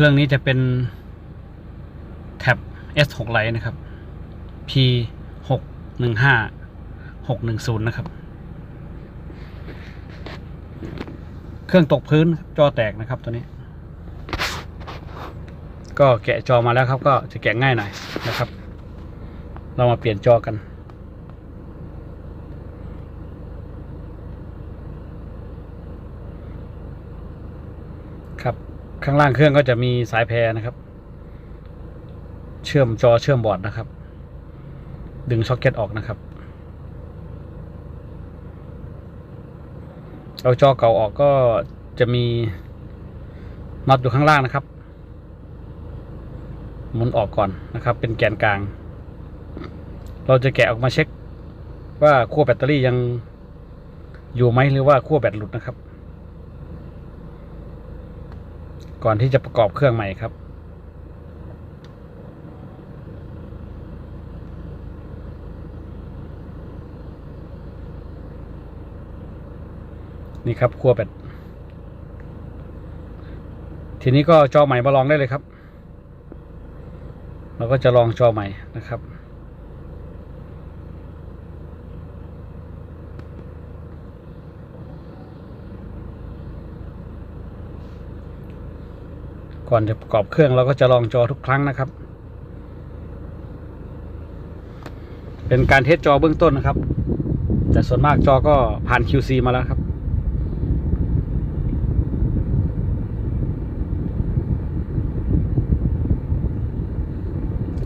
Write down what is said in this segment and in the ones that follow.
ครื่องนี้จะเป็นแท็บ S6 Lite นะครับ P 6 1 5 6 1 0 นะครับ เครื่องตกพื้นจอแตกนะครับตัวนี้ ก็แกะจอมาแล้วครับ ก็จะแกะง่ายหน่อยนะครับ เรามาเปลี่ยนจอกันครับ ข้างล่างเครื่องก็จะมีสายแพรนะครับ เชื่อมจอเชื่อมบอร์ดนะครับ ดึงช็อคเก็ตออกนะครับ เอาจอเก่าออกก็จะมีน็อตอยู่ข้างล่างนะครับหมุนออกก่อนนะครับ เป็นแกนกลาง เราจะแกะออกมาเช็ค ว่าขั้วแบตเตอรี่ยังอยู่ไหมหรือว่าขั้วแบตหลุดนะครับ ก่อนที่จะประกอบเครื่องใหม่ครับ นี่ครับขั้วแบตทีนี้ก็จอใหม่มาลองได้เลยครับ เราก็จะลองจอใหม่นะครับ ก่อนจะประกอบเครื่องเราก็จะลองจอทุกครั้งนะครับ เป็นการเทสจอเบื้องต้นนะครับ แต่ส่วนมากจอก็ผ่าน QC มาแล้วครับ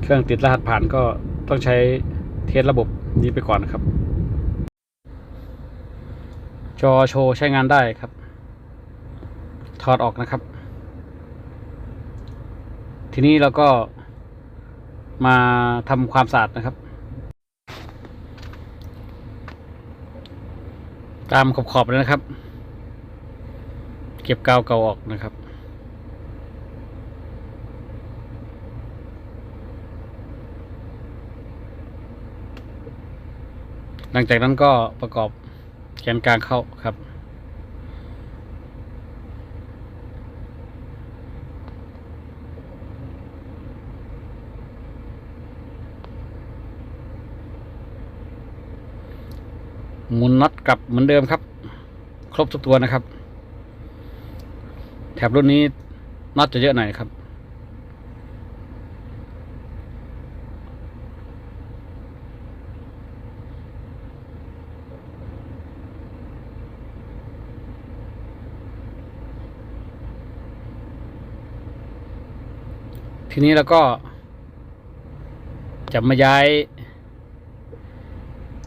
เครื่องติดรหัสผ่านก็ต้องใช้เทสระบบนี้ไปก่อนนะครับ จอโชว์ใช้งานได้ครับ ถอดออกนะครับ ทีนี้เราก็มาทำความสะอาดนะครับ ตามขอบๆเลยนะครับ เก็บกาวเก่าออกนะครับหลังจากนั้นก็ประกอบแกนกลางเข้าครับ หมุนน็อตกลับเหมือนเดิมครับ ครบทุกตัวนะครับ แถบรุ่นนี้น็อตจะเยอะหน่อยครับ ทีนี้เราก็จะมาย้าย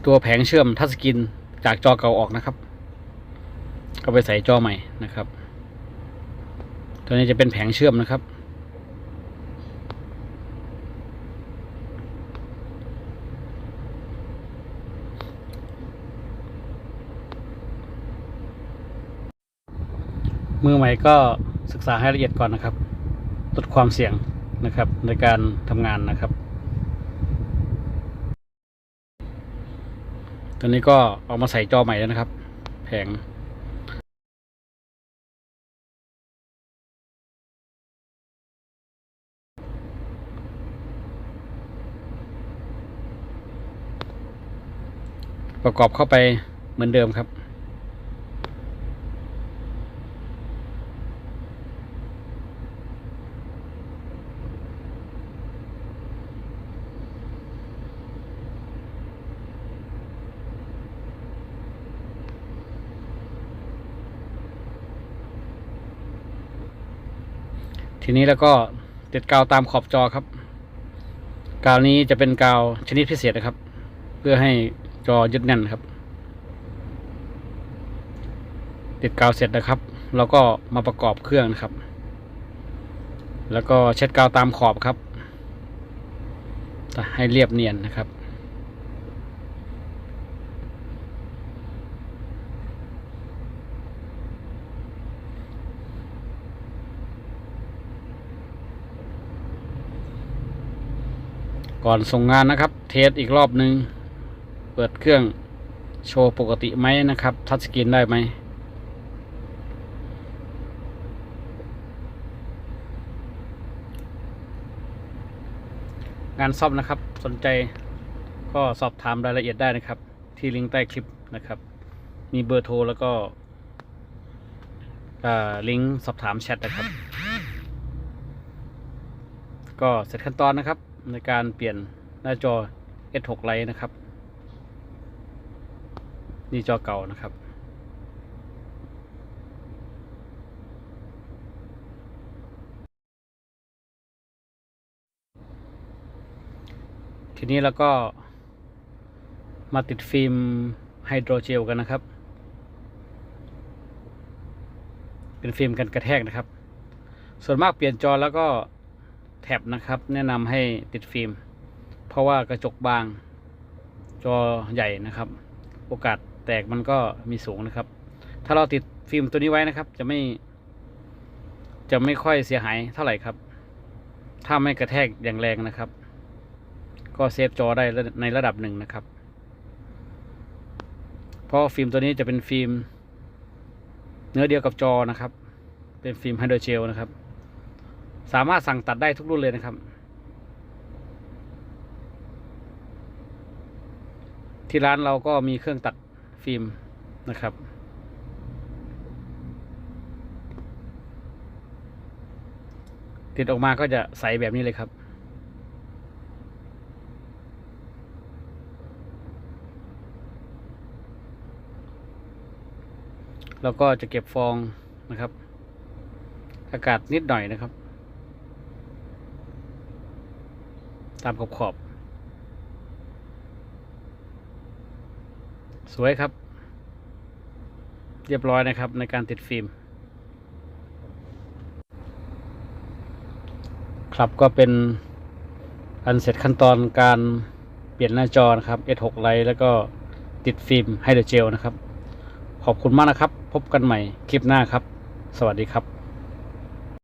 ตัวแผงเชื่อมทัชสกรีนจากจอเก่าออกนะครับ ก็ไปใส่จอใหม่นะครับ ตัวนี้จะเป็นแผงเชื่อมนะครับ มือใหม่ก็ศึกษาให้ละเอียดก่อนนะครับลดความเสี่ยงนะครับในการทำงานนะครับ ตัวนี้ก็เอามาใส่จอใหม่แล้วนะครับ แผงประกอบเข้าไปเหมือนเดิมครับ ทีนี้แล้วก็ติดกาวตามขอบจอครับ กาวนี้จะเป็นกาวชนิดพิเศษนะครับ เพื่อให้จอยึดแน่นครับ ติดกาวเสร็จนะครับ เราก็มาประกอบเครื่องนะครับ แล้วก็เช็ดกาวตามขอบครับ ให้เรียบเนียนนะครับ ก่อนส่งงานนะครับ เทสอีกรอบหนึ่งเปิดเครื่องโชว์ปกติไหมนะครับ ทัชสกรีนได้ไหมงานซ่อมนะครับ สนใจก็สอบถามรายละเอียดได้นะครับ ที่ลิงก์ใต้คลิปนะครับ มีเบอร์โทรแล้วก็ลิงก์สอบถามแชทนะครับ ก็เสร็จขั้นตอนนะครับ ในการเปลี่ยนหน้าจอ S6 Lite นะครับ นี่จอเก่านะครับ ทีนี้เราก็มาติดฟิล์มไฮโดรเจลกันนะครับ เป็นฟิล์มกันกระแทกนะครับ ส่วนมากเปลี่ยนจอแล้วก็ แท็บนะครับ แนะนำให้ติดฟิล์ม เพราะว่ากระจกบาง จอใหญ่นะครับ โอกาสแตกมันก็มีสูงนะครับ ถ้าเราติดฟิล์มตัวนี้ไว้นะครับ จะไม่ จะไม่ค่อยเสียหายเท่าไหร่ครับ ถ้าไม่กระแทกอย่างแรงนะครับ ก็เซฟจอได้ในระดับหนึ่งนะครับ เพราะฟิล์มตัวนี้จะเป็นฟิล์ม เนื้อเดียวกับจอนะครับ เป็นฟิล์มไฮโดรเจลนะครับ สามารถสั่งตัดได้ทุกรุ่นเลยนะครับ ที่ร้านเราก็มีเครื่องตัดฟิล์มนะครับ ติดออกมาก็จะใสแบบนี้เลยครับแล้วก็จะเก็บฟองนะครับ อากาศนิดหน่อยนะครับ ตามขอบขอบ สวยครับ เรียบร้อยนะครับในการติดฟิล์ม ครับก็เป็นอันเสร็จขั้นตอนการเปลี่ยนหน้าจอนะครับ S6 Lite แล้วก็ติดฟิล์มไฮโดรเจลนะครับ ขอบคุณมากนะครับ พบกันใหม่คลิปหน้าครับ สวัสดีครับ